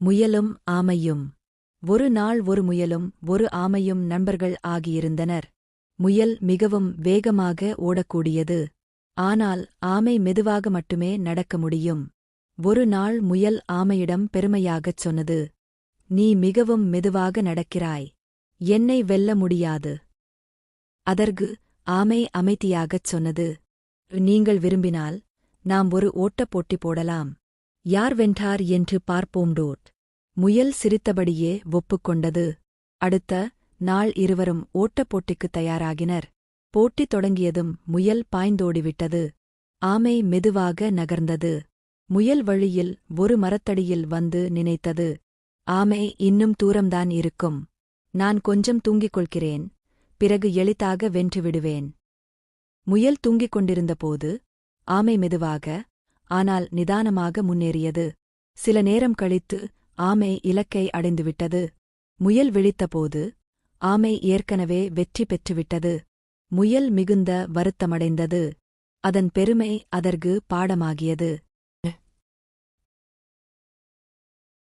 முயலும் ஆமையும். ஒரு நாள் ஒரு முயலும் ஒரு ஆமையும் நண்பர்கள் ஆகியிருந்தனர். முயல் மிகவும் வேகமாக ஓடக்கூடியது. ஆனால் ஆமை மெதுவாக மட்டுமே நடக்க முடியும். ஒரு நாள் முயல் ஆமையிடம் பெருமையாகச் சொன்னது. நீ மிகவும் மெதுவாக நடக்கிறாய். என்னை வெல்ல முடியாது. அதற்கு ஆமை அமைதியாகச் சொன்னது. நீங்கள் விரும்பினால் நாம் ஒரு ஓட்டப் போட்டி போடலாம். யார் வென்றார் என்று பார்ப்போம் டோட். முயல் சிரித்தபடியே ஒப்புக்கொண்டது அடுத்த நாள் இருவரும் ஓட்டப் போட்டிக்குத் தயாராகினர். போட்டி தொடங்கியதும் முயல் பாய்ந்தோடிவிட்டது. ஆமை மெதுவாக நகர்ந்தது. முயல் வழியில் ஒரு மரத்தடியில் வந்து நினைத்தது. ஆமை இன்னும் தூரம்தான் இருக்கும். நான் கொஞ்சம் தூங்கிக் கொள்கிறேன். பிறகு எளிதாக வென்று விடுவேன். முயல் தூங்கிக் கொண்டிருந்தபோது ஆமை மெதுவாக ஆனால் நிதானமாக முன்னேறியது. சில நேரம் கழித்து ஆமை இலக்கை அடைந்துவிட்டது. முயல் விழித்தபோது ஆமை ஏற்கனவே வெற்றி பெற்றுவிட்டது. முயல் மிகுந்த வருத்தமடைந்தது. அதன் பெருமை அதற்கு பாடமாகியது.